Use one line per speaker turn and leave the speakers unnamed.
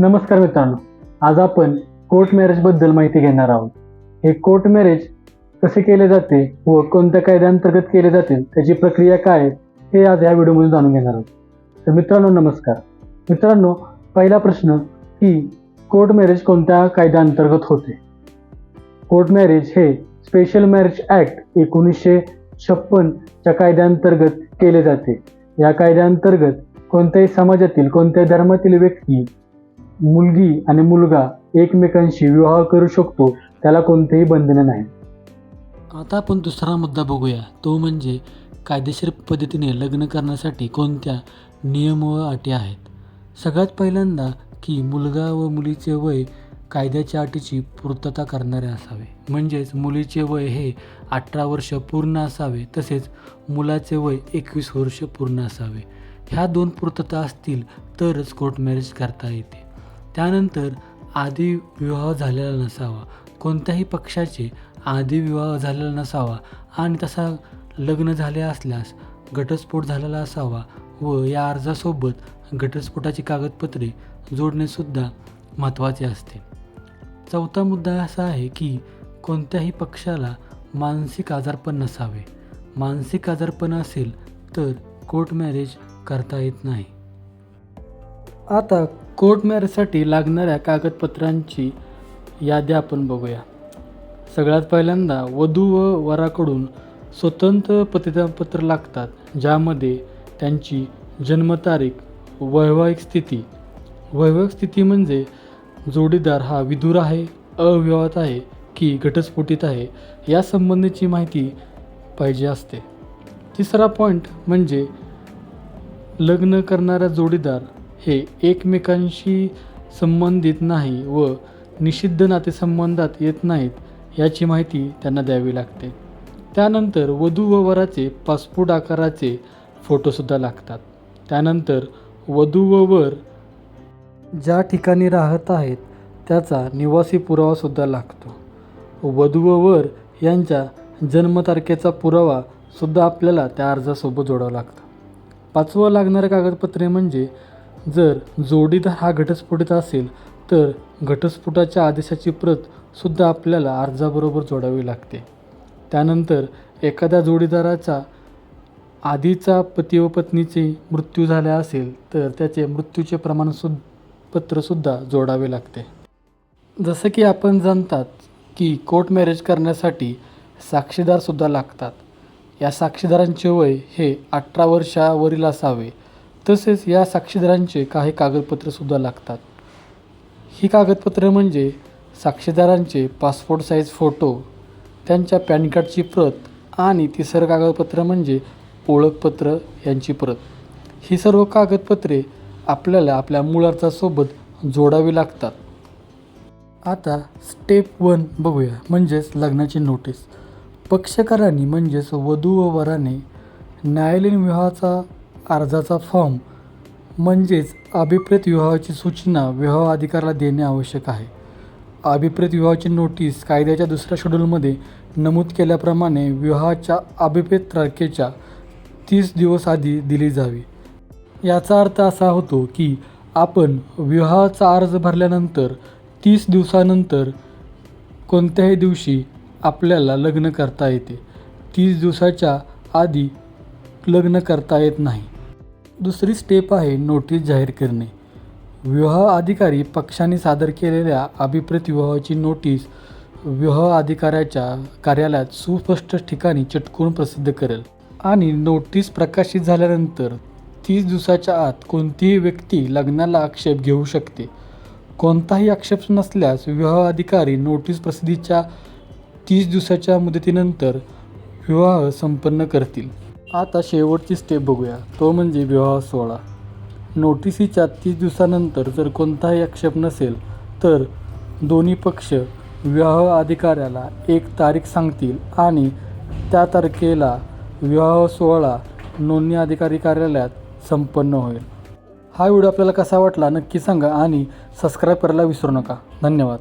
नमस्कार मित्रांनो. आज आपण कोर्ट मॅरेजबद्दल माहिती घेणार आहोत. हे कोर्ट मॅरेज कसे केले जाते व कोणत्या कायद्याअंतर्गत केले जाते त्याची प्रक्रिया काय आहे, हे आज या व्हिडिओमध्ये जाणून घेणार आहोत. तर मित्रांनो नमस्कार. मित्रांनो पहिला प्रश्न की कोर्ट मॅरेज कोणत्या कायद्याअंतर्गत होते? कोर्ट मॅरेज हे स्पेशल मॅरेज ॲक्ट एकोणीसशे छप्पनच्या कायद्याअंतर्गत केले जाते. या कायद्याअंतर्गत कोणत्याही समाजातील कोणत्याही धर्मातील व्यक्ती मुलगी आणि मुलगा एकमेकांशी विवाह करू शकतो त्याला कोणतेही बंधने नाही.
आता आपण दुसरा मुद्दा बघूया. तो म्हणजे कायदेशीर पद्धतीने लग्न करण्यासाठी कोणत्या नियम व अटी आहेत? सगळ्यात पहिल्यांदा की मुलगा व मुलीचे वय कायद्याच्या अटीची पूर्तता करणारे असावे. म्हणजेच मुलीचे वय हे अठरा वर्ष पूर्ण असावे तसेच मुलाचे वय एकवीस वर्ष पूर्ण असावे. ह्या दोन पूर्तता असतील तरच कोर्ट मॅरेज करता येते. त्यानंतर आधी विवाह झालेला नसावा. कोणत्याही पक्षाचे आधी विवाह झालेला नसावा आणि तसा लग्न झाले असल्यास घटस्फोट झालेला असावा व या अर्जासोबत घटस्फोटाची कागदपत्रे जोडणेसुद्धा महत्त्वाचे असते. चौथा मुद्दा असा आहे की कोणत्याही पक्षाला मानसिक आजारपण नसावे. मानसिक आजारपण असेल तर कोर्ट मॅरेज करता येत नाही. आता कोर्ट मॅरेजसाठी लागणाऱ्या कागदपत्रांची यादी आपण बघूया. सगळ्यात पहिल्यांदा वधू व वराकडून स्वतंत्र प्रतिज्ञापत्र लागतात ज्यामध्ये त्यांची जन्मतारीख वैवाहिक स्थिती. वैवाहिक स्थिती म्हणजे जोडीदार हा विदूर आहे अविवाहत आहे की घटस्फोटित आहे यासंबंधीची माहिती पाहिजे असते. तिसरा पॉईंट म्हणजे लग्न करणाऱ्या जोडीदार हे एकमेकांशी संबंधित नाही व निषिद्ध नातेसंबंधात येत नाहीत याची माहिती त्यांना द्यावी लागते. त्यानंतर वधू व वराचे पासपोर्ट आकाराचे फोटोसुद्धा लागतात. त्यानंतर वधू व वर ज्या ठिकाणी राहत आहेत त्याचा निवासी पुरावासुद्धा लागतो. वधू व वर यांच्या जन्मतारखेचा पुरावा सुद्धा आपल्याला त्या अर्जासोबत जोडावा लागतो. पाचवं लागणारं कागदपत्रे म्हणजे जर जोडीदार हा घटस्फोटीत असेल तर घटस्फोटाच्या आदेशाची प्रतसुद्धा आपल्याला अर्जाबरोबर जोडावी लागते. त्यानंतर एखाद्या जोडीदाराचा आधीचा पती व पत्नीचे मृत्यू झाला असेल तर त्याचे मृत्यूचे प्रमाणसुद्धा पत्रसुद्धा जोडावे लागते. जसं की आपण जाणतात की कोर्ट मॅरेज करण्यासाठी साक्षीदारसुद्धा लागतात. या साक्षीदारांचे वय हे अठरा वर्षावरील असावे. तसेच या साक्षीदारांचे काही कागदपत्रसुद्धा लागतात. ही कागदपत्रे म्हणजे साक्षीदारांचे पासपोर्ट साईज फोटो त्यांच्या पॅन कार्डची प्रत आणि तिसरं कागदपत्र म्हणजे ओळखपत्र यांची प्रत. ही सर्व कागदपत्रे आपल्याला आपल्या मूळ अर्थासोबत जोडावी लागतात. आता स्टेप वन बघूया म्हणजेच लग्नाची नोटीस पक्षकारांनी म्हणजेच वधू व वराने न्यायालयीन विवाहाचा अर्जाचा फॉर्म म्हणजेच अभिप्रेत विवाहाची सूचना विवाह अधिकाराला देणे आवश्यक आहे. अभिप्रेत विवाहाची नोटीस कायद्याच्या दुसऱ्या शेड्यूलमध्ये नमूद केल्याप्रमाणे विवाहाच्या अभिप्रेत तारखेच्या तीस दिवस आधी दिली जावी. याचा अर्थ असा होतो की आपण विवाहाचा अर्ज भरल्यानंतर तीस दिवसानंतर कोणत्याही दिवशी आपल्याला लग्न करता येते. तीस दिवसाच्या आधी लग्न करता येत नाही. दुसरी स्टेप आहे नोटीस जाहीर करणे. विवाह अधिकारी पक्षाने सादर केलेल्या अभिप्रेत विवाहाची नोटीस विवाह अधिकाऱ्याच्या कार्यालयात सुस्पष्ट ठिकाणी चटकून प्रसिद्ध करेल आणि नोटीस प्रकाशित झाल्यानंतर तीस दिवसाच्या आत कोणतीही व्यक्ती लग्नाला आक्षेप घेऊ शकते. कोणताही आक्षेप नसल्यास विवाह अधिकारी नोटीस प्रसिद्धीच्या तीस दिवसाच्या मुदतीनंतर विवाह संपन्न करतील. आता शेवटची स्टेप बघूया. तो म्हणजे विवाह सोहळा. नोटिसीच्या तीस दिवसानंतर जर कोणताही आक्षेप नसेल तर दोन्ही पक्ष विवाह अधिकाऱ्याला एक तारीख सांगतील आणि त्या तारखेला विवाह सोहळा नोंदणी अधिकारी कार्यालयात संपन्न होईल. हा व्हिडिओ आपल्याला कसा वाटला नक्की सांगा आणि सबस्क्राईब करायला विसरू नका. धन्यवाद.